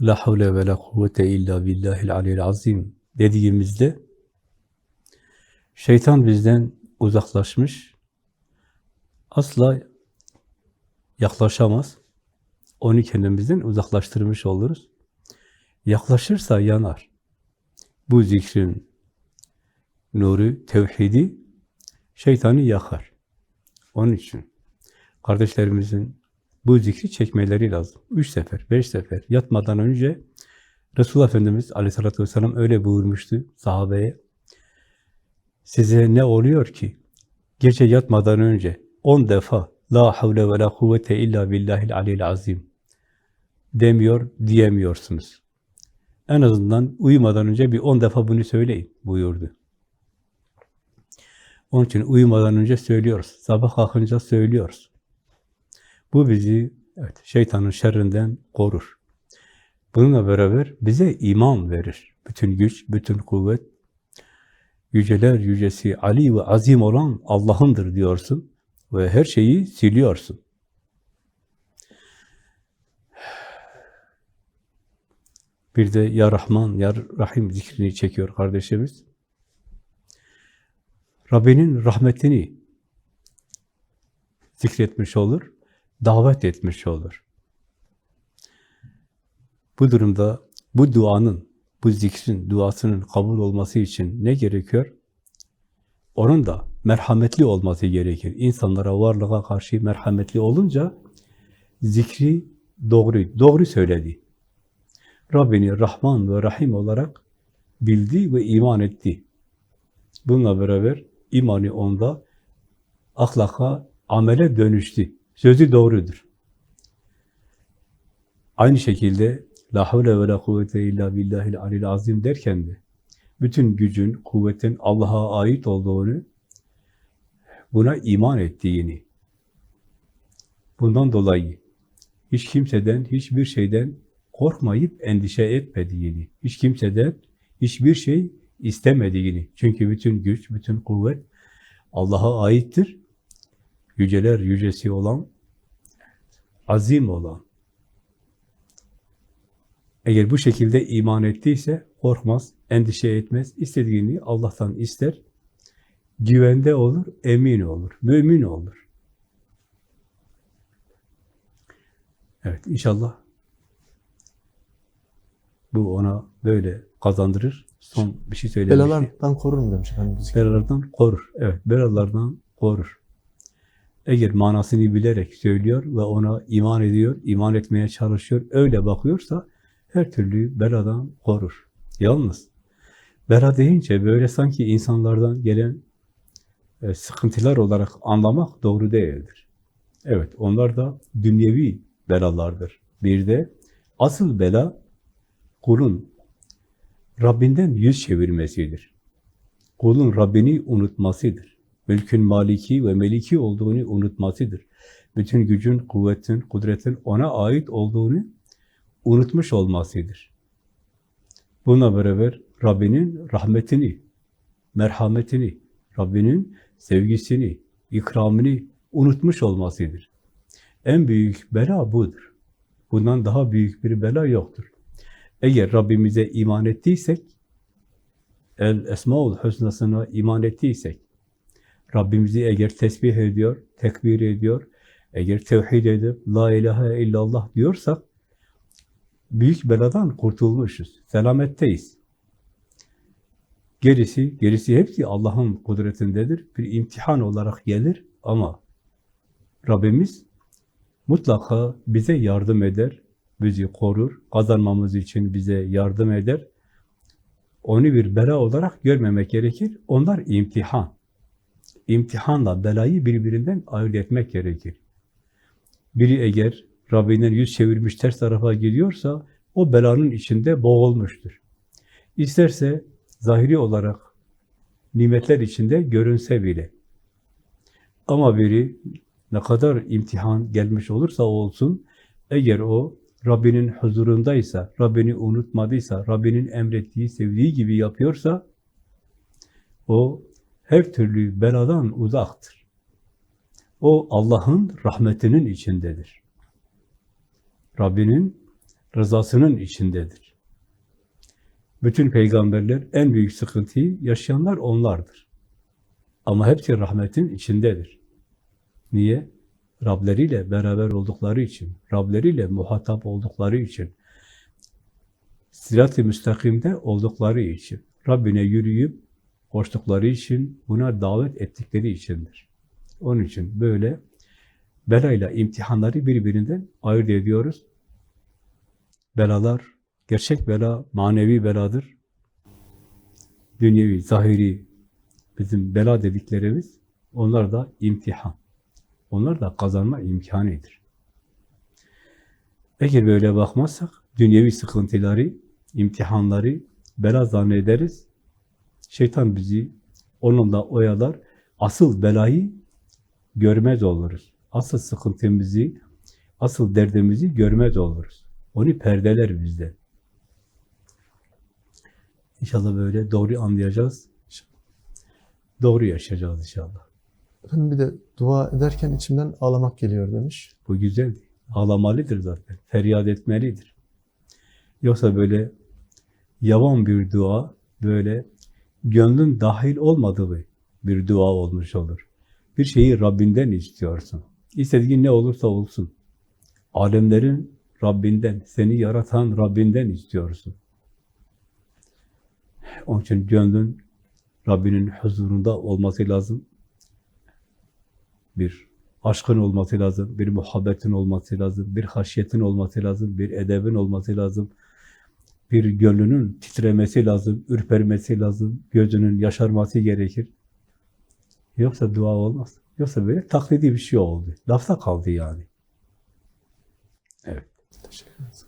La havle ve la kuvvete illa billahil aliyyil azim dediğimizde şeytan bizden uzaklaşmış, asla yaklaşamaz. Onu kendimizden uzaklaştırmış oluruz. Yaklaşırsa yanar. Bu zikrin nuru, tevhidi şeytanı yakar. Onun için kardeşlerimizin bu zikri çekmeleri lazım. Üç sefer, beş sefer yatmadan önce Resulullah Efendimiz aleyhissalatü vesselam öyle buyurmuştu sahabeye. Size ne oluyor ki? Gece yatmadan önce on defa La havle ve la kuvvete illa billahil aliyil azim demiyor, diyemiyorsunuz. En azından uyumadan önce bir on defa bunu söyleyin buyurdu. Onun için uyumadan önce söylüyoruz. Sabah kalkınca söylüyoruz. Bu bizi evet, şeytanın şerrinden korur. Bununla beraber bize iman verir. Bütün güç, bütün kuvvet, yüceler yücesi, Ali ve azim olan Allah'ındır diyorsun ve her şeyi siliyorsun. Bir de Ya Rahman, Ya Rahim zikrini çekiyor kardeşimiz. Rabbinin rahmetini zikretmiş olur, davet etmiş olur. Bu durumda bu duanın, bu zikrin, duasının kabul olması için ne gerekiyor? Onun da merhametli olması gerekir. İnsanlara, varlığa karşı merhametli olunca zikri doğru, doğru söyledi. Rabbini Rahman ve Rahim olarak bildi ve iman etti. Bununla beraber imanı onda ahlaka, amele dönüştü. Sözü doğrudur. Aynı şekilde La havle ve la kuvvete illa billahil alil azim derken de bütün gücün, kuvvetin Allah'a ait olduğunu, buna iman ettiğini, bundan dolayı hiç kimseden, hiçbir şeyden korkmayıp endişe etmediğini, hiç kimseden hiçbir şey istemediğini. Çünkü bütün güç, bütün kuvvet Allah'a aittir. Yüceler yücesi olan, azim olan. Eğer bu şekilde iman ettiyse korkmaz, endişe etmez, istediğini Allah'tan ister, güvende olur, emin olur, mümin olur. Evet, inşallah bu ona böyle kazandırır. Son bir şey söylemişti. Belalardan korur mu demiş efendim. zikir? Belalardan korur. Evet, belalardan korur. Eğer manasını bilerek söylüyor ve ona iman ediyor, iman etmeye çalışıyor, öyle bakıyorsa her türlü beladan korur. Yalnız bela deyince böyle sanki insanlardan gelen e, sıkıntılar olarak anlamak doğru değildir. Evet, onlar da dünyevi belalardır. Bir de asıl bela kulun Rabbinden yüz çevirmesidir. Kulun Rabbini unutmasıdır. Mülkün maliki ve meliki olduğunu unutmasıdır. Bütün gücün, kuvvetin, kudretin ona ait olduğunu unutmuş olmasıdır. Buna beraber Rabbinin rahmetini, merhametini, Rabbinin sevgisini, ikramını unutmuş olmasıdır. En büyük bela budur. Bundan daha büyük bir bela yoktur. Eğer Rabbimize iman ettiysek, El Esmaül Hüsna'sına iman ettiysek, Rabbimizi eğer tesbih ediyor, tekbir ediyor, eğer tevhid edip La ilahe illallah diyorsak, büyük beladan kurtulmuşuz, selametteyiz. Gerisi, gerisi hepsi Allah'ın kudretindedir. Bir imtihan olarak gelir ama Rabbimiz mutlaka bize yardım eder, bizi korur, kazanmamız için bize yardım eder. Onu bir bela olarak görmemek gerekir. Onlar imtihan. İmtihanla belayı birbirinden ayırt etmek gerekir. Biri eğer Rabbinden yüz çevirmiş ters tarafa gidiyorsa o belanın içinde boğulmuştur. İsterse zahiri olarak nimetler içinde görünse bile. Ama biri ne kadar imtihan gelmiş olursa olsun, eğer o Rabbinin huzurundaysa, Rabbini unutmadıysa, Rabbinin emrettiği, sevdiği gibi yapıyorsa, o her türlü beladan uzaktır. O Allah'ın rahmetinin içindedir. Rabbinin rızasının içindedir. Bütün peygamberler en büyük sıkıntıyı yaşayanlar onlardır. Ama hepsi rahmetin içindedir. Niye? Rableriyle beraber oldukları için, Rableriyle muhatap oldukları için, sirat-i müstakimde oldukları için, Rabbine yürüyüp koştukları için, buna davet ettikleri içindir. Onun için böyle belayla imtihanları birbirinden ayırt ediyoruz. Belalar, gerçek bela, manevi beladır. Dünyevi, zahiri, bizim bela dediklerimiz, onlar da imtihan. Onlar da kazanma imkanıdır. Eğer böyle bakmazsak, dünyevi sıkıntıları, imtihanları bela zannederiz. Şeytan bizi onunla oyalar. Asıl belayı görmez oluruz. Asıl sıkıntımızı, asıl derdimizi görmez oluruz. Onu perdeler bizden. İnşallah böyle doğru anlayacağız. Doğru yaşayacağız inşallah. Efendim bir de dua ederken içimden ağlamak geliyor demiş. Bu güzeldi. Ağlamalıdır zaten. Feryat etmelidir. Yoksa böyle yavan bir dua, böyle gönlün dahil olmadığı bir dua olmuş olur. Bir şeyi Rabbinden istiyorsun. İstediğin ne olursa olsun. Alemlerin Rabbinden, seni yaratan Rabbinden istiyorsun. Onun için gönlün Rabbinin huzurunda olması lazım. Bir aşkın olması lazım, bir muhabbetin olması lazım, bir haşyetin olması lazım, bir edebin olması lazım, bir gönlünün titremesi lazım, ürpermesi lazım, gözünün yaşarması gerekir. Yoksa dua olmaz. Yoksa böyle taklidi bir şey oldu. Lafta kaldı yani. Teşekkür ederiz.